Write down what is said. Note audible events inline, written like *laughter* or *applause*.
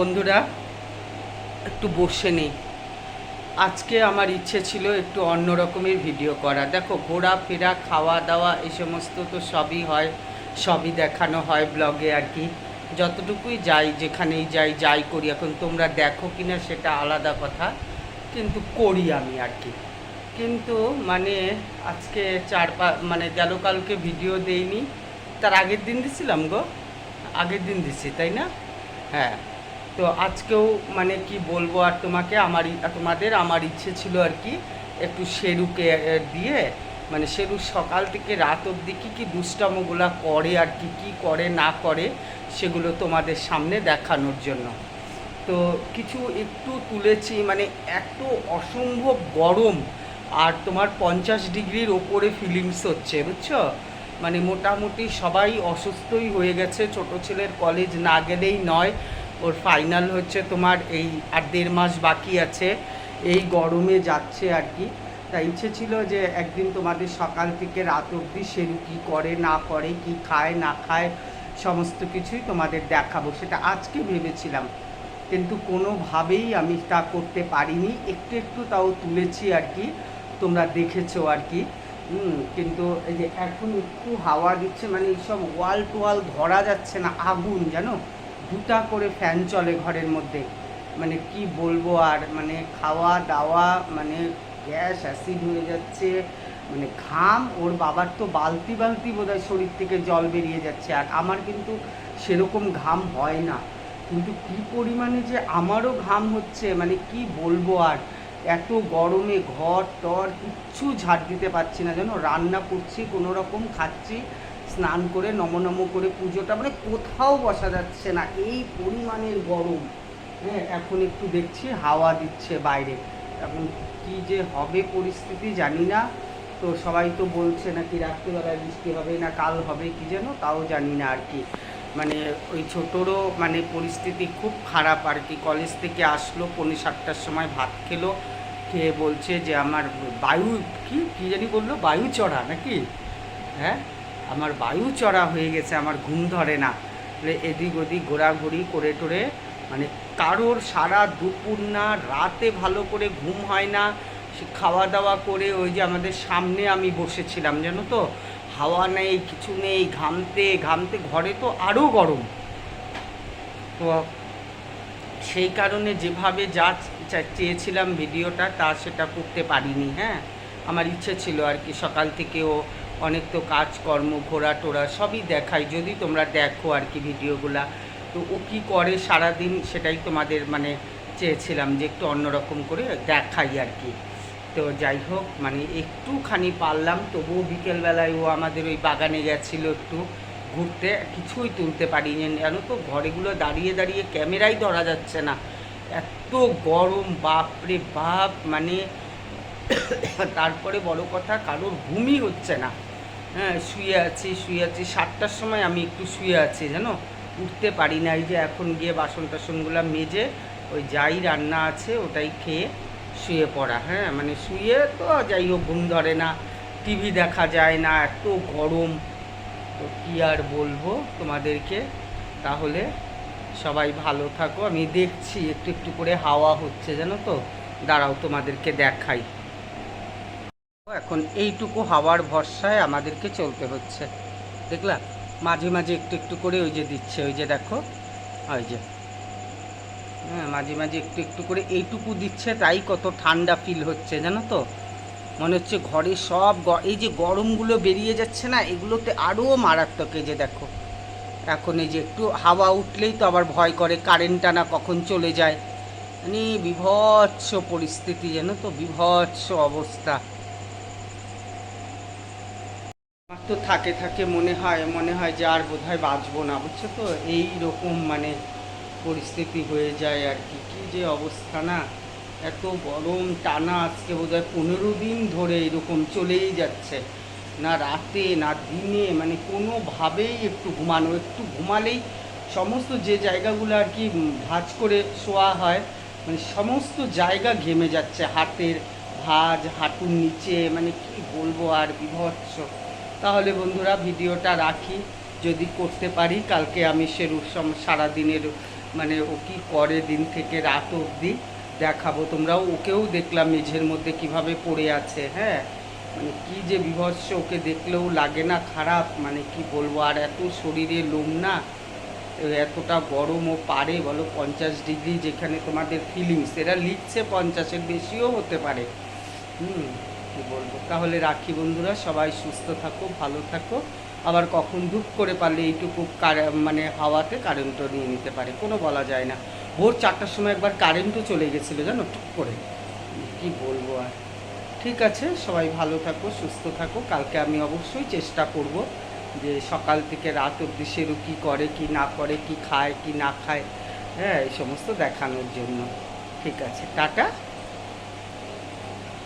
বন্ধুরা, একটু বসে নেই। আজকে আমার ইচ্ছে ছিল একটু অন্য রকমের ভিডিও করা। দেখো, ঘোরাফেরা খাওয়া দাওয়া এই সমস্ত তো সবই হয়, সবই দেখানো হয় ব্লগে আর কি। যতটুকুই যাই, যেখানেই যাই যাই করি, এখন তোমরা দেখো কিনা সেটা আলাদা কথা, কিন্তু করি আমি আর কি। কিন্তু মানে আজকে চার পা মানে গেল কালকে ভিডিও দেইনি। তার আগের দিন দিছিলাম গো? আগের দিন দিছি, তাই না? হ্যাঁ। তো আজকেও মানে কি বলব আর তোমাকে আমার তোমাদের আমার ইচ্ছে ছিল আর কি একটু আহ, দিয়ে মানে শেরু সকাল থেকে রাত অবধি কী কী দুষ্টামোগুলা করে আর কি কি করে না করে সেগুলো তোমাদের সামনে দেখানোর জন্য। তো কিছু একটু তুলেছি মানে এত অসম্ভব গরম আর তোমার পঞ্চাশ ডিগ্রির ওপরে ফিলিংস হচ্ছে বুঝছ? মানে মোটামুটি সবাই অসুস্থই হয়ে গেছে ছোট ছেলের কলেজ না গেলেই নয়। ওর ফাইনাল হচ্ছে তোমার এই আর দেড় মাস বাকি আছে। এই গরমে যাচ্ছে আর কি। তাই ইচ্ছে ছিল যে একদিন তোমাদের সকাল থেকে রাত অবধি সেরু কী করে, না করে, কি খায়, না খায়, সমস্ত কিছুই তোমাদের দেখাবো। সেটা আজকে ভেবেছিলাম। কিন্তু কোনোভাবেই আমি তা করতে পারিনি। একটু একটু তাও তুলেছি আর কি। তোমরা দেখেছ আর কি। কিন্তু এই যে এখন একটু হাওয়া দিচ্ছে মানে এইসব ওয়াল টোয়াল ধরা যাচ্ছে না, আগুন, জানো? দুটা করে ফ্যান চলে ঘরের মধ্যে। মানে কি বলব আর মানে খাওয়া দাওয়া মানে গ্যাস অ্যাসিড হয়ে যাচ্ছে মানে ঘাম, ওর বাবার তো বালতি বালতি বোধহয় শরীর থেকে জল বেরিয়ে যাচ্ছে আর আমার কিন্তু সেরকম ঘাম হয় না। কিন্তু কি পরিমাণে যে আমারও ঘাম হচ্ছে মানে কি বলব আর, এত গরমে ঘর টর কিচ্ছু ঝাড় দিতে পারছি না। যেন রান্না করছি, কোনো রকম খাচ্ছি স্নান করে নম নম করে পুজোটা মানে কোথাও বসা যাচ্ছে না। এই পরিমাণের গরম। হ্যাঁ এখন একটু দেখছি, হাওয়া দিচ্ছে বাইরে। এখন কি যে হবে পরিস্থিতি জানি না। তো সবাই তো বলছে নাকি রাত্রিবেলায় বৃষ্টি হবে না, কাল হবে, কি যেন, তাও জানি না আর কি। মানে ওই ছোটোরও মানে পরিস্থিতি খুব খারাপ আর কি। কলেজ থেকে আসলো, পৌনে সাতটার সময় ভাত খেলো, খেয়ে বলছে যে আমার বায়ু, কি কি জানি বলল বায়ু চড়া নাকি? হ্যাঁ? আমার বায়ু চড়া হয়ে গেছে, আমার ঘুম ধরে না। এদিক ওদিক ঘোরাঘুরি করে টোরে মানে কারোর সারা দুপুর না, রাতে ভালো করে ঘুম হয় না। খাওয়া দাওয়া করে ওই যে আমাদের সামনে আমি বসেছিলাম, জানো তো? হাওয়া নেই, কিছু নেই, ঘামতে ঘামতে ঘরে তো আরও গরম। তো সেই কারণে যেভাবে যা চেয়েছিলাম ভিডিওটা, তা সেটা করতে পারিনি হ্যাঁ? আমার ইচ্ছে ছিল আর কি সকাল থেকেও অনেক তো কাজকর্ম ঘোরা টোরা সবই দেখাই যদি তোমরা দেখো আর কি ভিডিওগুলা, তো ও কী করে সারাদিন সেটাই তোমাদের মানে চেয়েছিলাম যে একটু অন্যরকম করে দেখাই আর কি। তো যাই হোক মানে একটুখানি পারলাম, তবুও বিকেলবেলায় ও আমাদের ওই বাগানে গেছিল একটু ঘুরতে, কিছুই তুলতে পারিনি। জানো তো, ঘরেগুলো দাঁড়িয়ে দাঁড়িয়ে ক্যামেরাই ধরা যাচ্ছে না। এত গরম, বাপরে বাপ মানে *coughs* তারপরে বড় কথা, কারোর ঘুমই হচ্ছে না। হ্যাঁ শুয়ে আছি শুয়ে আছি। সাতটার সময় আমি একটু শুয়ে আছি, জানো? উঠতে পারি না, এই যে এখন গিয়ে বাসন টাসনগুলো মেজে ওই যাই রান্না আছে ওটাই খেয়ে শুয়ে পড়া হ্যাঁ? মানে শুয়ে তো যাই হোক, ঘুম ধরে না, টিভি দেখা যায় না, এত গরম। তো কী আর বলব তোমাদেরকে? তাহলে সবাই ভালো থাকো। আমি দেখছি, একটু একটু করে হাওয়া হচ্ছে, জানো তো? দাঁড়াও তোমাদেরকে দেখাই। এখন এইটুকু হাওয়ার ভরসায় আমাদেরকে চলতে হচ্ছে। দেখলা? মাঝে মাঝে একটু একটু করে ওই যে দিচ্ছে, ওই যে দেখো, ওই যে। হ্যাঁ মাঝে মাঝে একটু একটু করে এইটুকু দিচ্ছে, তাই কত ঠান্ডা ফিল হচ্ছে, জানো তো? মনে হচ্ছে ঘরে সব এই যে গরমগুলো বেরিয়ে যাচ্ছে না, এগুলোতে আরও মারাত্মক, এই যে দেখো। এখন এই যে একটু হাওয়া উঠলেই তো আবার ভয় করে কারেন্টটা না কখন চলে যায়। মানে বিভৎস পরিস্থিতি, জানো তো? বিভৎস অবস্থা আমার তো থাকে থাকে মনে হয় মনে হয় যে আর বোধহয় বাঁচবো না, বুঝছ তো? এই রকম মানে পরিস্থিতি হয়ে যায় আর কি। কী যে অবস্থা না? এত গরম, টানা আজকে বোধহয় পনেরো দিন ধরে এরকম চলেই যাচ্ছে। না রাতে, না দিনে মানে কোনোভাবেই একটু ঘুমানো, একটু ঘুমালেই সমস্ত যে জায়গাগুলো আর কি ভাঁজ করে শোয়া হয় মানে সমস্ত জায়গা ঘেমে যাচ্ছে, হাতের ভাঁজ, হাঁটুর নিচে মানে কি বলব আর বিভৎস। তাহলে বন্ধুরা ভিডিওটা রাখি। যদি করতে পারি, কালকে আমি সেরু সম- সারাদিনের মানে ও কি করে দিন থেকে রাত অবধি দেখাবো। তোমরাও ওকেও দেখলাম মেঝের মধ্যে কীভাবে পড়ে আছে হ্যাঁ? মানে কি যে বিভৎস, ওকে দেখলেও লাগে না, খারাপ। মানে কি বলব, আর এত শরীরে লোম না এতটা গরম ও পারে, বলো, পঞ্চাশ ডিগ্রি যেখানে তোমাদের ফিলিংস এরা লিখছে পঞ্চাশের বেশিও হতে পারে। হুম। কী বলব? তাহলে রাখি বন্ধুরা, সবাই সুস্থ থাকো, ভালো থাকো। আবার কখন ধূপ করে পারলে এইটুকু মানে হাওয়াতে কারেন্টও নিয়ে নিতে পারে, কোনো বলা যায় না। ভোর চারটার সময় একবার কারেন্টও চলে গেছিল, জানো? টুক করে। কি বলব আর? ঠিক আছে, সবাই ভালো থাকো, সুস্থ থাকো। কালকে আমি অবশ্যই চেষ্টা করব যে সকাল থেকে রাত অবধি সেরু কী করে, কি না করে, কি খায়, কি না খায় হ্যাঁ এই সমস্ত দেখানোর জন্য। ঠিক আছে, টাটা।